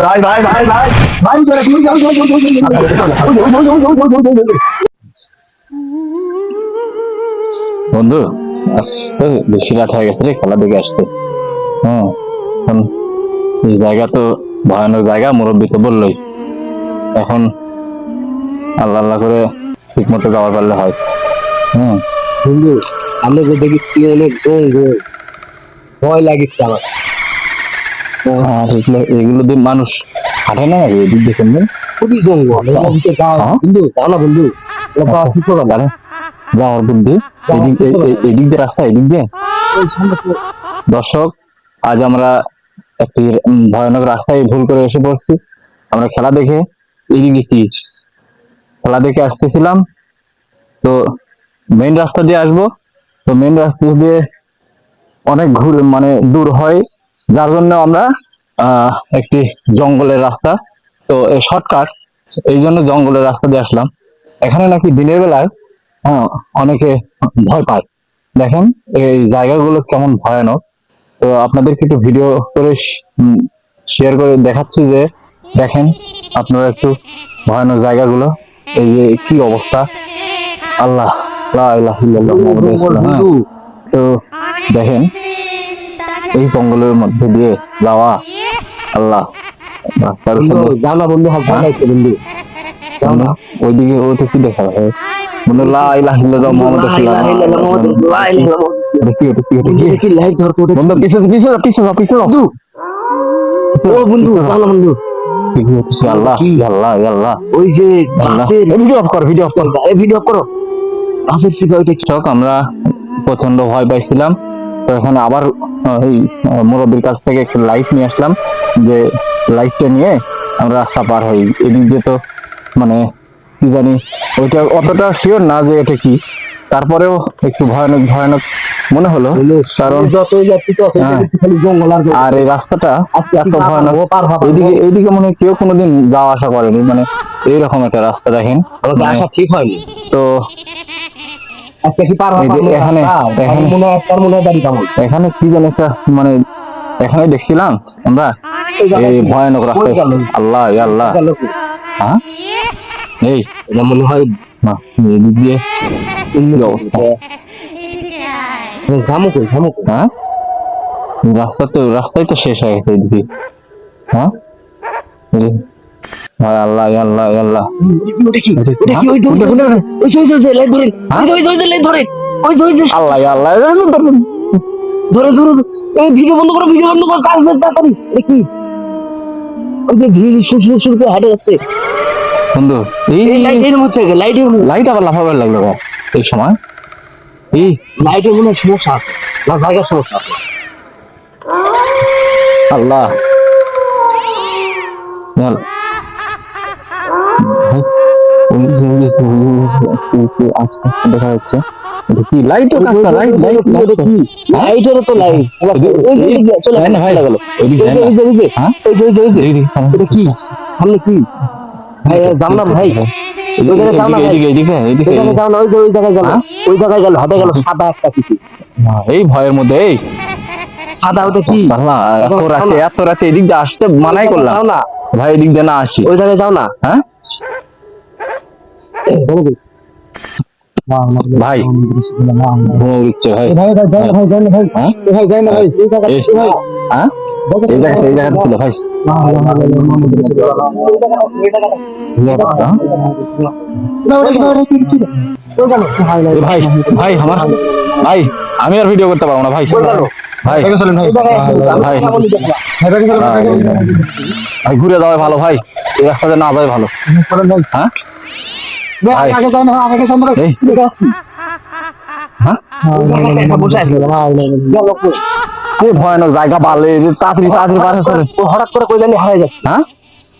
ভাই ভাই ভাই ভাই ভাই চলে তুমি যাও যাও যাও যাও যাও যাও যাও যাও যাও যাও যাও বন্ধু আসতে বেশি রাত হয়ে গেছে রে খেলা দেখে আসতে হ্যাঁ এখন এই জায়গা তো ভয়ানক জায়গা মুরব্বী তো বললোই এখন আল্লাহ আল্লাহ করে ঠিক মতো যাওয়া পারলে হয় হ্যাঁ বন্ধু আমরা যে দেখেছি অনেক জঙ্গল ভয় লাগিচ্ছে আমার আর এগুলো এগুলো দিয়ে মানুষ হাঁটে না? এদিক দেখেন খুবই জঙ্গল। যাও। হ্যাঁ? বন্ধু যাও না বন্ধু। আরে যাওয়ার বুদ্ধি। এদিক দিয়ে রাস্তা এদিক দিয়ে? দর্শক আজ আমরা একটি ভয়ানক রাস্তায় ভুল করে এসে পড়ছি। আমরা খেলা দেখে এদিকে কি? খেলা দেখে আসতেছিলাম। তো মেইন রাস্তা দিয়ে আসব। তো মেইন রাস্তা দিয়ে অনেক ঘুর মানে দূর হয়। যার জন্য আমরা একটি জঙ্গলের রাস্তা তো এই শর্টকাট এই জন্য জঙ্গলের রাস্তা দিয়ে আসলাম। এখানে নাকি দিনের বেলায় অনেকে ভয় পায়। দেখেন এই জায়গাগুলো কেমন ভয়ানক। তো আপনাদেরকে একটু ভিডিও করে শেয়ার করে দেখাচ্ছি যে দেখেন আপনারা একটু ভয়ানক জায়গাগুলো এই যে কি অবস্থা। আল্লাহ। হ্যাঁ, তো দেখেন এই জঙ্গলের মধ্যে দিয়ে যাওয়া। আল্লাহ। জানা বন্ধু ভালো বন্ধু হ্যাঁ? ওইদিকে কি? আল্লাহ আল্লাহ। ওই যে ভিডিও অফ কর ভিডিও অফ কর। ভিডিও অফ করো। গাছের শিখা ওইটা আমরা প্রচণ্ড ভয় পাইছিলাম। তো এখানে আবার এই মুরব্বীর কাছ থেকে একটা লাইট নিয়ে আসলাম যে লাইটটা নিয়ে আমরা রাস্তা পার হই। এদিক দিয়ে তো মানে কি জানি ওইটা অতটা শিওর না যে এটা কি। তারপরেও একটু ভয়ানক ভয়ানক মনে হলো। কারণ যতই যাচ্ছি ততই হ্যাঁ। খালি জঙ্গল আর আর এই রাস্তাটা এত ভয়ানক। এইদিকে এইদিকে মনে কেউ কোনোদিন যাওয়া আসা করেনি। মানে এইরকম একটা রাস্তা দেখেন। মানে আসা ঠিক হয়নি। তো আজকে কি পার এখানে- এখানে- মনে আজকাল মনে দাড়ি কামড়। এখানে কি যেন একটা মানে এখানে দেখছিলাম আমরা এই ভয়ানক রাস্তা? আল্লাহ আল্লাহ। হ্যাঁ? এই এটা মনে হয় না এদিক দিয়ে। অবস্থা? হ্যাঁ? রাস্তা তো রাস্তাই তো শেষ হয়ে গেছে এদিকে হায়? আল্লাহ আল্লাহ আল্লাহ ওটা কি ওটা কি? ওই কোনটা, কোনটা? ওই ওই লাইট ধরেন হ্যাঁ? ওই ওই লাইট আল্লাহ আল্লাহ ধরে ধরে ধরে। এই ভিডিও বন্ধ করো ভিডিও বন্ধ করো কাজ তাড়াতাড়ি এটা কি ওই যে ধীরে ধীরে সুর সুর সুর করে হাঁটে যাচ্ছে বন্ধু এই এই লাইটের হচ্ছে লাইটের লাইট আবার লাফাবার লাগল এই সময় এই লাইটের মনে হয় সমস্যা আছে না জায়গার সমস্যা আছে আল্লাহ যে- ওই যে আস্তে আস্তে দেখা যাচ্ছে এটা কি কাজ না লাইট লাইট এটা লাইটের তো লাইট ওই যে চলে না ভাই গেল এদিকে যে ওই যে ওই যে হ্যাঁ যে ওই যে ওই যে এটা কি সামনে কি ভাই যাও ভাই ওই জায়গায় যাও না এদিকে এদিকে এদিকে ওই জায়গায় যাও না ওই যে ওই জায়গায় গেল হ্যাঁ? ওই জায়গায় গেল হাতে গেল সাদা একটা কিছু এই ভয়ের মধ্যে এই সাদা ওটা কি এত রাতে এত রাতে এদিক দিয়ে আসতে মানাই করলাম না ভাই এদিক দিয়ে না আসি ওই জায়গায় যাও না হ্যাঁ হ্যাঁ? ভাই আমার ভাই আমি আর ভিডিও করতে পারব না ভাই। ভাই। ভাই। ভাই ঘুরে দেওয়া ভালো ভাই। এই রাস্তাতে না যাওয়াই ভালো। হ্যাঁ? ভয়ানক জায়গা ভালো তাড়াতাড়ি তাড়াতাড়ি পার হচ্ছে হঠাৎ করে কই জানি হারাই যায়। হ্যাঁ?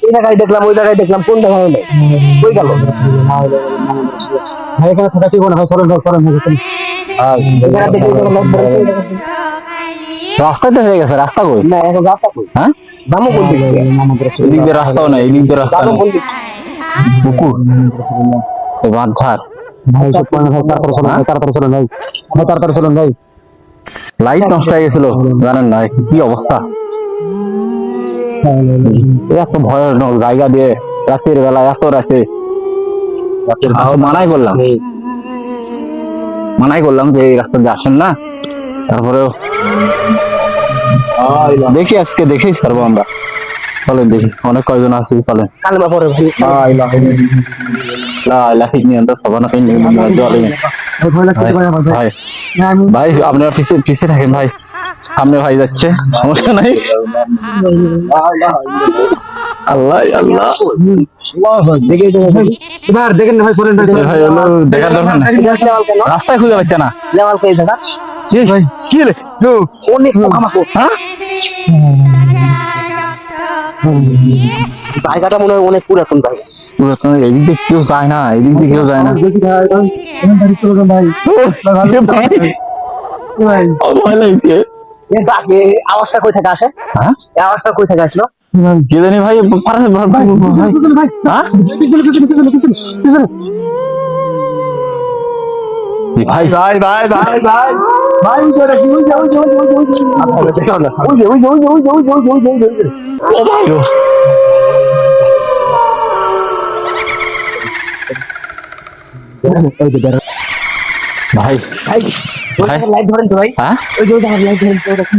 এই জায়গায় দেখলাম ওই জায়গায় দেখলাম কোন জায়গায় নেই কই গেল? ভাই এখানে থাকা ঠিক না ভাই সরেন ভাই সরেন ভাই এই জায়গা দেখে গেল রাস্তায় তো হয়ে গেছে রাস্তা কই? না এখন রাস্তা কই? হ্যাঁ? দামও কোন দিকে রাস্তাও নাই দিয়ে রাস্তা দামও নেই কোন পুকুর বাঁধঝাড় ভাই সব তাড়াতাড়ি চলুন ভাই তাড়াতাড়ি চলুন ভাই। ভাই তাড়াতাড়ি চলুন ভাই। লাইট নষ্ট হয়ে গেছিল জানেন না কি অবস্থা? এত ভয়ানক জায়গা দিয়ে রাতের বেলা এত রাতে। মানাই করলাম। মানাই করলাম যে এই রাস্তা দিয়ে আসেন না তারপরেও দেখি আজকে দেখেই ছাড়বো আমরা। চলেন দেখি অনেক কয়জন আছি চলেন। কালমা পরে ভাই। লা ইলাহা ইল্লাল্লাহ সুবহানাকা ইন্নী মিনাজ জালিমিন ভাই ভাই আপনারা পিছে পিছে থাকেন ভাই। সামনে ভাই যাচ্ছে সমস্যা নাই। আল্লাহ আল্লাহ। রাস্তায় খুঁজে পাচ্ছে না। কে জায়গাটা মনে হয় অনেক পুরাতন জায়গা পুরাতন এদিক দিয়ে কেউ যায় না এদিক দিয়ে কেউ যায় না। ও, ভাই আমার ভয় লাগছে আওয়াজটা কই থেকে আসে হ্যাঁ আওয়াজটা কই থেকে আসলো কে জানি ভাই পারে ভাই ভাই হ্যাঁ? ভাই। ভাই ভাই ভাই ভাই। ভাই ওটা কি ওই যে ওই যে ওই যে ওই যে ওই যে ওই যে ওই যে ওই যে ওই যে ওই যে ওই যে ওই যে ওই যে ওই যে ভাই ভাই ওই। লাইট ধরেন তো ভাই হ্যাঁ ওই যে ওই জায়গায় লাইট ধরেন তো ওটা কি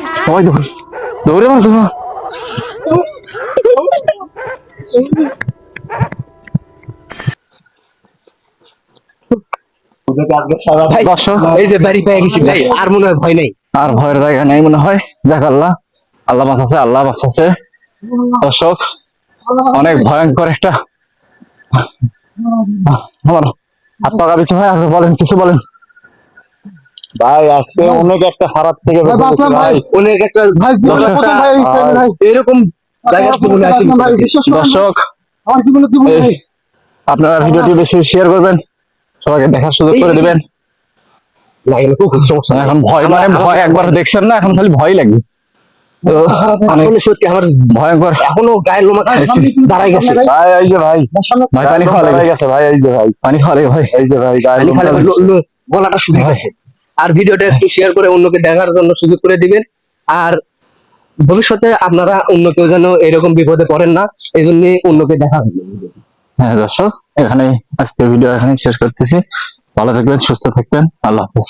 সবাই দৌড় দৌড়ে মার তোমার এই যে বাড়ি পেয়ে গেছি ভাই আর মনে হয় ভয় নেই আর ভয়ের জায়গা নেই মনে হয় দেখ আল্লাহ আল্লাহ বাঁচাচ্ছে আল্লাহ বাঁচাচ্ছে দর্শক অনেক ভয়ঙ্কর একটা আমার হাত ভাই আপনি বলেন কিছু বলেন ভাই আজকে অনেক একটা খারাপ থেকে ভাই অনেক একটা ভাই। এরকম দর্শক আপনারা ভিডিওটি বেশি শেয়ার করবেন। সবাইকে দেখার সুযোগ করে দিবেন। এখন ভয় মানে ভয় একবার দেখছেন না এখন খালি ভয় লাগে। তো অনেক আসলে সত্যি আমার ভয়ঙ্কর এখনও গায়ের লোমা দাঁড়াই গেছে। ভাই এই যে ভাই। ভাই পানি খাওয়া হয়ে লাগে। গেছে ভাই এই যে ভাই। পানি খাওয়া লাগে ভাই। এই যে ভাই গায়ে গলাটা শুকিয়ে গেছে। আর ভিডিওটা একটু শেয়ার করে অন্যকে দেখার জন্য সুযোগ করে দিবেন। আর ভবিষ্যতে আপনারা অন্য কেউ যেন এরকম বিপদে পড়েন না, এই জন্য অন্যকে দেখা হ্যাঁ দর্শক এখানে আজকের ভিডিও এখানে শেষ করতেছি। ভালো থাকবেন, সুস্থ থাকবেন। আল্লাহ হাফেজ।